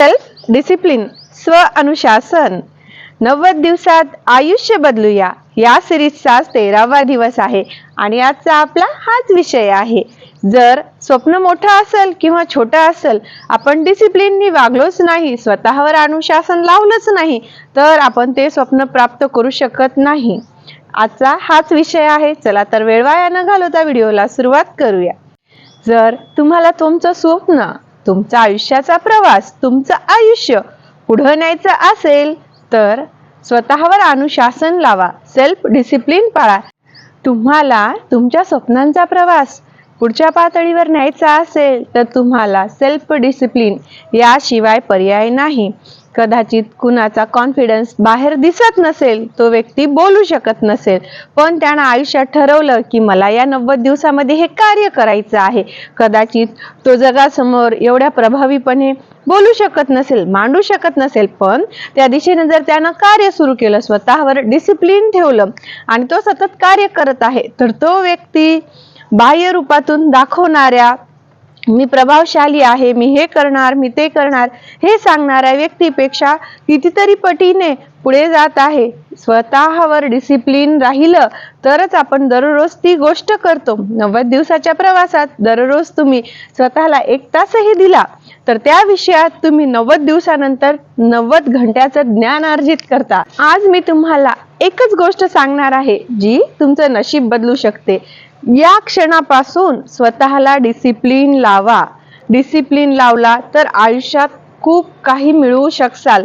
Self discipline स्व अनुशासन नव्वद दिवसात आयुष्य बदलूया. या सिरीजचा तेरावा दिवस आहे. आणि आजचा आपला हाच विषय आहे. जर स्वप्न मोठं असेल किंवा छोटं असेल आपण डिसिप्लिननी वागलोच नाही स्वतःवर अनुशासन लावलंच नाही तर आपण ते स्वप्न प्राप्त करू शकत नाही. आजचा हाच विषय आहे. चला तर वेळ वाया न घालवता व्हिडिओला सुरुवात करूया. जर तुम्हाला तुमचं स्वप्न तुमचा आयुष्याचा प्रवास तुमचं आयुष्य पुढं न्यायचं असेल तर स्वतःवर अनुशासन लावा सेल्फ डिसिप्लिन पाळा. तुम्हाला तुमच्या स्वप्नांचा प्रवास पुढच्या पातळीवर न्यायचा असेल तर तुम्हाला सेल्फ डिसिप्लिन याशिवाय पर्याय नाही. कदाचित कुणाचा कॉन्फिडन्स बाहेर दिसत नसेल तो व्यक्ती बोलू शकत नसेल. पण त्यानं आयुष्यात ठरवलं की मला या नव्वद दिवसामध्ये हे कार्य करायचं आहे. कदाचित तो जगासमोर एवढ्या प्रभावीपणे बोलू शकत नसेल मांडू शकत नसेल पण त्या दिशेने जर त्यानं कार्य सुरू केलं स्वतःवर डिसिप्लिन ठेवलं आणि तो सतत कार्य करत आहे तर तो व्यक्ती बाह्य रूपातून दाखवणाऱ्या मी प्रभावशाली आहे मी हे करणार मी ते करणार हे सांगणाऱ्या व्यक्तीपेक्षा कितीतरी पटीने पुढे जात आहे. स्वतःवर डिसिप्लिन राहिलं तरच आपण दररोज ती गोष्ट करतो. नव्वद दिवसाच्या प्रवासात दररोज तुम्ही स्वतःला एक तासही दिला तर त्या विषयात तुम्ही नव्वद दिवसानंतर नव्वद घंट्याचं ज्ञान अर्जित करता. आज मी तुम्हाला एकच गोष्ट सांगणार आहे जी तुमचं नशीब बदलू शकते. या क्षणापासून स्वतःला डिसिप्लिन लावा. डिसिप्लिन लावला तर आयुष्यात खूप काही मिळवू शकसाल.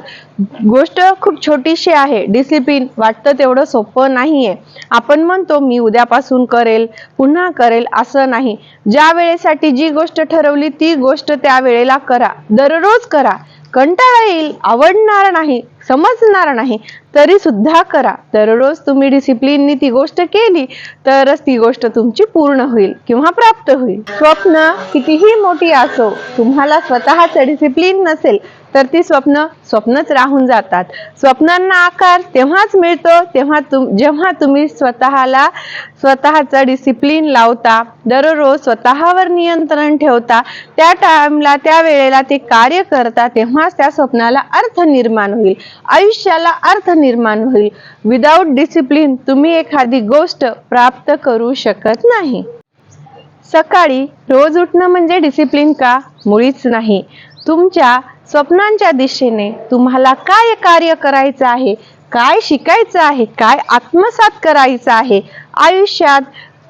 गोष्ट खूप छोटीशी आहे. डिसिप्लिन वाटतं तेवढं सोपं नाही आहे आपण म्हणतो मी उद्यापासून करेल पुन्हा करेल असं नाही. ज्या वेळेसाठी जी गोष्ट ठरवली ती गोष्ट त्या वेळेला करा. दररोज करा. कंटाळा येईल आवडणार नाही. समजणार नाही. तरी सुद्धा करा. दररोज तुम्ही डिसिप्लिननी ती गोष्ट केली तरच ती गोष्ट तुमची पूर्ण होईल किंवा प्राप्त होईल. स्वप्न कितीही मोठी असो तुम्हाला स्वतःच डिसिप्लिन नसेल तर ती स्वप्न स्वप्नच राहून जातात. स्वप्नांना आकार तेव्हाच मिळतो तेव्हा तुम जेव्हा तुम्ही स्वतःला स्वतःचा डिसिप्लिन लावता दररोज स्वतःवर नियंत्रण ठेवता त्या टाइमला त्या वेळेला ते कार्य करता तेव्हाच त्या स्वप्नाला अर्थ निर्माण होईल. आयुष्याला अर्थ निर्माण होईल. विदाऊट डिसिप्लिन तुम्ही एखादी गोष्ट प्राप्त करू शकत नाही. सकाळी रोज उठणं म्हणजे डिसिप्लिन का? मुळीच नाही. तुमच्या स्वप्नांच्या दिशेने तुम्हाला काय कार्य करायचं आहे? काय शिकायचं आहे? काय आत्मसात करायचं आहे? आयुष्यात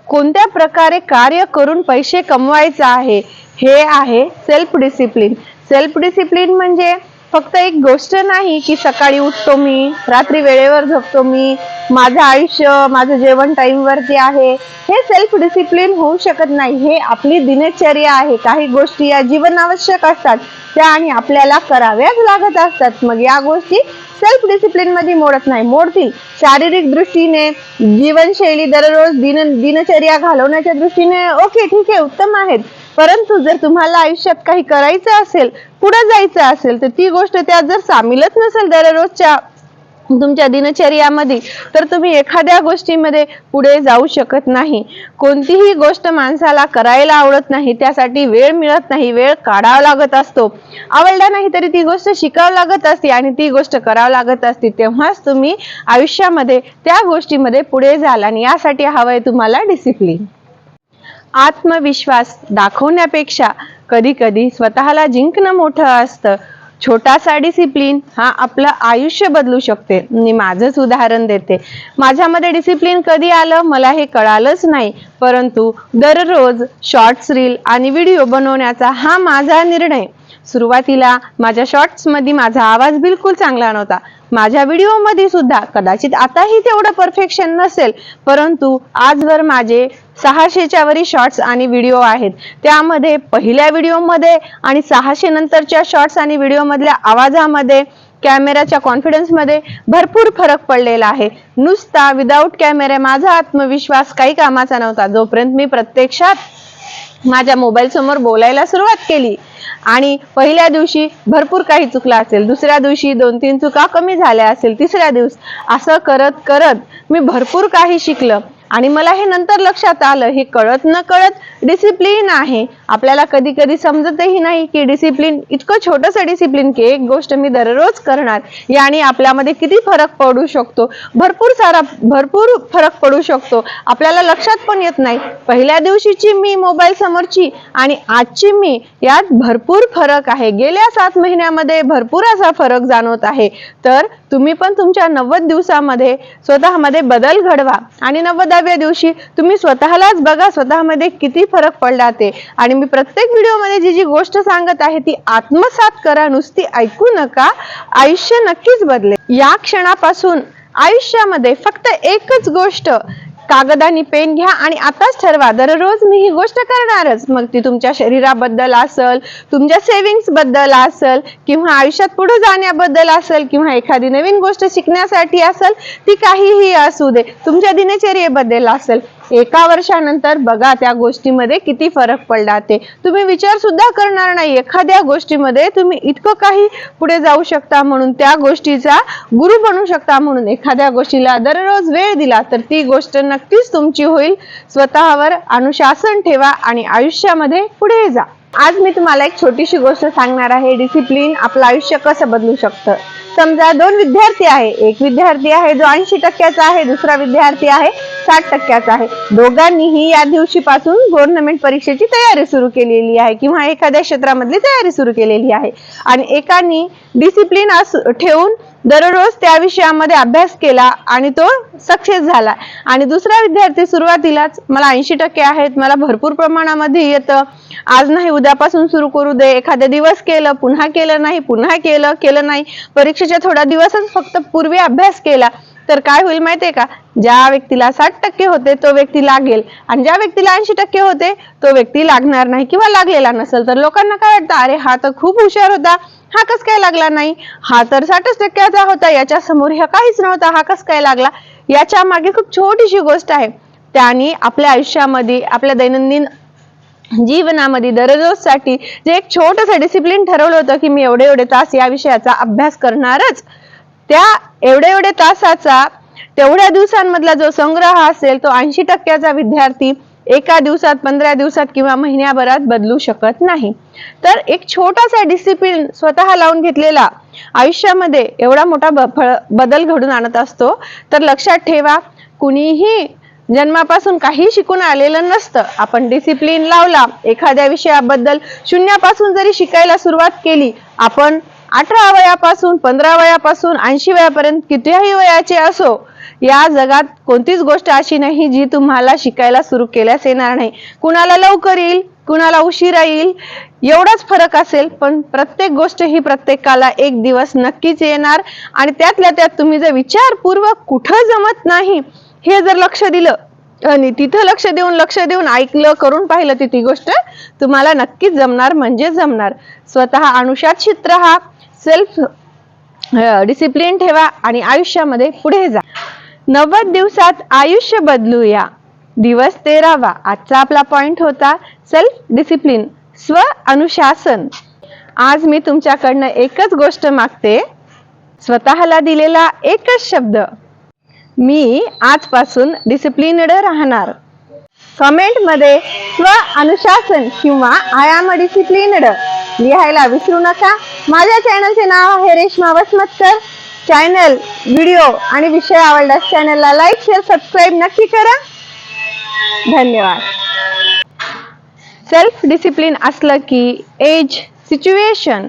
कोणत्या प्रकारे कार्य करून पैसे कमवायचे आहे? हे आहे सेल्फ डिसिप्लिन सेल्फ डिसिप्लिन म्हणजे फक्त एक गोष्ट नाही की सकाळी उठतो मी रात्री वेळेवर झोपतो मी माझं आयुष्य माझं जेवण टाईमवरती जे आहे. हे सेल्फ डिसिप्लिन होऊ शकत नाही. हे आपली दिनचर्या आहे. काही गोष्टी या जीवन आवश्यक असतात. त्या आणि आपल्याला कराव्याच लागत असतात. मग या गोष्टी सेल्फ डिसिप्लिनमध्ये मोडत नाही. मोडतील. शारीरिक दृष्टीने जीवनशैली दररोज दिन दिनचर्या घालवण्याच्या दृष्टीने ओके ठीक आहे उत्तम आहेत. परंतु जर तुम्हाला आयुष्यात काही करायचं असेल पुढे जायचं असेल तर ती गोष्ट त्यात जर सामीलच नसेल दररोजच्या तुमच्या दिनचर्यामध्ये तर तुम्ही एखाद्या गोष्टीमध्ये पुढे जाऊ शकत नाही. कोणतीही गोष्ट माणसाला करायला आवडत नाही त्यासाठी वेळ मिळत नाही वेळ काढावा लागत असतो. आवडला नाही तरी ती गोष्ट शिकावं लागत असते आणि ती गोष्ट करावं लागत असते. तेव्हाच तुम्ही आयुष्यामध्ये त्या गोष्टीमध्ये पुढे जाल आणि यासाठी हवं आहे तुम्हाला डिसिप्लिन आत्मविश्वास दाखवण्यापेक्षा कधी कधी स्वतःला जिंकणं मोठं असतं. छोटासा डिसिप्लिन हा आपलं आयुष्य बदलू शकते. मी माझंच उदाहरण देते. माझ्यामध्ये डिसिप्लिन कधी आलं मला हे कळालंच नाही. परंतु दररोज शॉर्ट्स रील आणि व्हिडिओ बनवण्याचा हा माझा निर्णय. सुरुवातीला माझ्या शॉर्ट्समध्ये माझा आवाज बिलकुल चांगला नव्हता. माझ्या व्हिडिओमध्ये सुद्धा कदाचित आताही तेवढं परफेक्शन नसेल परंतु आजवर माझे सहाशेच्या वरी शॉर्ट्स आणि व्हिडिओ आहेत. त्यामध्ये पहिल्या व्हिडिओमध्ये आणि सहाशे नंतरच्या शॉर्ट्स आणि व्हिडिओमधल्या आवाजामध्ये कॅमेऱ्याच्या कॉन्फिडन्समध्ये भरपूर फरक पडलेला आहे. नुसता विदाऊट कॅमेरा माझा आत्मविश्वास काही कामाचा नव्हता. जोपर्यंत मी प्रत्यक्षात माझ्या मोबाईल समोर बोलायला सुरुवात केली. आणि पहिल्या दिवशी भरपूर काही चुकलं असेल. दुसऱ्या दिवशी दोन तीन चुका कमी झाल्या असेल. तिसऱ्या दिवस असं करत करत मी भरपूर काही शिकलं. आणि मला हे नंतर लक्षात आलं हे कळत न कळत डिसिप्लिन आहे. आपल्याला कधी कधी समजतही नाही की डिसिप्लिन इतकं छोटस डिसिप्लिन की एक गोष्ट मी दररोज करणार याने आपल्यामध्ये किती फरक पडू शकतो. भरपूर सारा भरपूर फरक पडू शकतो. आपल्याला लक्षात पण येत नाही. पहिल्या दिवशीची मी मोबाईल समोरची आणि आजची मी यात भरपूर फरक आहे. गेल्या सात महिन्यामध्ये भरपूर असा फरक जाणवत आहे. तर तुम्ही पण तुमच्या नव्वद दिवसामध्ये स्वतःमध्ये बदल घडवा. आणि नव्वदाव्या दिवशी तुम्ही स्वतःलाच बघा स्वतःमध्ये किती फरक पडला ते. आणि मी प्रत्येक व्हिडिओमध्ये जी जी गोष्ट सांगत आहे ती आत्मसात करा नुसती ऐकू नका. आयुष्य नक्कीच बदले या क्षणापासून आयुष्यामध्ये फक्त एकच गोष्ट कागद आणि पेन घ्या आणि आताच ठरवा. दररोज मी ही गोष्ट करणारच. मग ती तुमच्या शरीराबद्दल असल तुमच्या सेव्हिंग्सबद्दल असल किंवा आयुष्यात पुढे जाण्याबद्दल असेल किंवा एखादी नवीन गोष्ट शिकण्यासाठी असेल ती काहीही असू दे. तुमच्या दिनचर्येबद्दल असेल. एका वर्षानंतर बघा त्या गोष्टीमध्ये किती फरक पडला ते. तुम्ही विचार सुद्धा करणार नाही. एखाद्या गोष्टीमध्ये तुम्ही इतकं काही पुढे जाऊ शकता म्हणून त्या गोष्टीचा गुरु बनू शकता म्हणून एखाद्या गोष्टीला दररोज वेळ दिला तर ती गोष्ट नक्कीच तुमची होईल. स्वतःवर अनुशासन ठेवा आणि आयुष्यामध्ये पुढे जा. आज मी तुम्हाला एक छोटीशी गोष्ट सांगणार आहे. डिसिप्लिन आपलं आयुष्य कसं बदलू शकतं? समजा दोन विद्यार्थी आहे. एक विद्यार्थी आहे जो ऐंशी टक्क्याचा आहे दुसरा विद्यार्थी आहे साठ टक्क्याचा आहे. दोघांनीही या दिवशीपासून गव्हर्नमेंट परीक्षेची तयारी सुरू केलेली आहे किंवा एखाद्या क्षेत्रामधली तयारी सुरू केलेली आहे. आणि एकानी डिसिप्लिन ठेवून दररोज त्या विषयामध्ये अभ्यास केला आणि तो सक्सेस झाला. आणि दुसरा विद्यार्थी सुरुवातीलाच मला ऐंशी टक्के आहेत मला भरपूर प्रमाणामध्ये येतं. आज नाही उद्यापासून सुरू करू दे. एखाद्या दिवस केलं पुन्हा केलं नाही पुन्हा केलं केलं नाही. परीक्षेच्या थोड्या दिवसच फक्त पूर्वी अभ्यास केला. तर काय होईल माहितीये का? ज्या व्यक्तीला साठ टक्के होते तो व्यक्ती लागेल. आणि ज्या व्यक्तीला ऐंशी टक्के होते तो व्यक्ती लागणार नाही किंवा लागलेला नसेल. तर लोकांना काय वाटतं? अरे हा तर खूप हुशार होता. हा कस काय लागला नाही? हा तर साठच टक्क्याचा होता. याच्या समोर ह्या काहीच नव्हता. हा कस काय लागला? याच्या मागे खूप छोटीशी गोष्ट आहे. त्याने आपल्या आयुष्यामध्ये आपल्या दैनंदिन जीवनामध्ये दररोजसाठी जे एक छोटस डिसिप्लिन ठरवलं होतं की मी एवढे एवढे तास या विषयाचा अभ्यास करणारच त्या एवढे एवढे तासाचा तेवढ्या दिवसांमधला जो संग्रह असेल तो ऐंशी टक्क्याचा विद्यार्थी एका दिवसात पंधरा दिवसात किंवा महिन्याभरात बदलू शकत नाही. तर एक छोटासा डिसिप्लिन स्वतः लावून घेतलेला आयुष्यामध्ये एवढा मोठा बदल घडून आणत असतो तर लक्षात ठेवा कुणीही जन्मापासून काही शिकून आलेलं नसतं. आपण डिसिप्लिन लावला एखाद्या विषयाबद्दल शून्यापासून जरी शिकायला सुरुवात केली आपण अठरा वयापासून पंधरा वयापासून ऐंशी वयापर्यंत कितीही वयाचे असो या जगात कोणतीच गोष्ट अशी नाही जी तुम्हाला शिकायला सुरू केल्यास येणार नाही. कुणाला लवकर येईल कुणाला उशिरा येईल एवढाच फरक असेल पण प्रत्येक गोष्ट ही प्रत्येकाला एक दिवस नक्कीच येणार. आणि त्यातल्या त्यात तुम्ही जर विचारपूर्वक कुठं जमत नाही हे जर लक्ष दिलं आणि तिथं लक्ष देऊन लक्ष देऊन ऐकलं करून पाहिलं ती ती गोष्ट तुम्हाला नक्कीच जमणार म्हणजे जमणार. स्वतः अनुशासित राहा. सेल्फ डिसिप्लिन ठेवा आणि आयुष्यामध्ये पुढे जा. नव्वद दिवसात आयुष्य बदलूया. दिवस तेरावा. आजचा आपला पॉइंट होता सेल्फ डिसिप्लिन स्व अनुशासन. आज मी तुमच्याकडनं एकच गोष्ट मागते. स्वतःला दिलेला एकच शब्द. मी आजपासून डिसिप्लिनड राहणार. कमेंटमध्ये स्व अनुशासन किंवा आय एम डिसिप्लिनड लिहायला विसरू नका. माझ्या चॅनलचे नाव आहे रेश्मा वसमतकर. चॅनल व्हिडिओ आणि विषय आवडल्यास चॅनलला लाईक शेअर सबस्क्राईब नक्की करा. धन्यवाद. सेल्फ डिसिप्लिन असलं की एज सिच्युएशन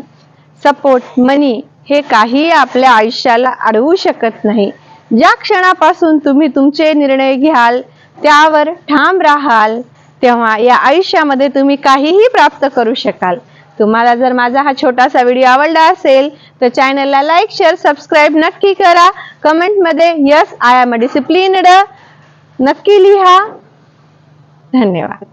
सपोर्ट मनी हे काही आपल्या आयुष्याला अडवू शकत नाही. ज्या क्षणापासून तुम्ही तुमचे निर्णय घ्याल त्यावर ठाम राहाल तेव्हा या आयुष्यामध्ये तुम्ही काहीही प्राप्त करू शकाल. तुम्हाला जर माझा हा छोटासा व्हिडिओ आवडला असेल तर चॅनलला लाईक शेअर सबस्क्राईब नक्की करा. कमेंटमध्ये यस आय एम डिसिप्लिनड नक्की लिहा. धन्यवाद.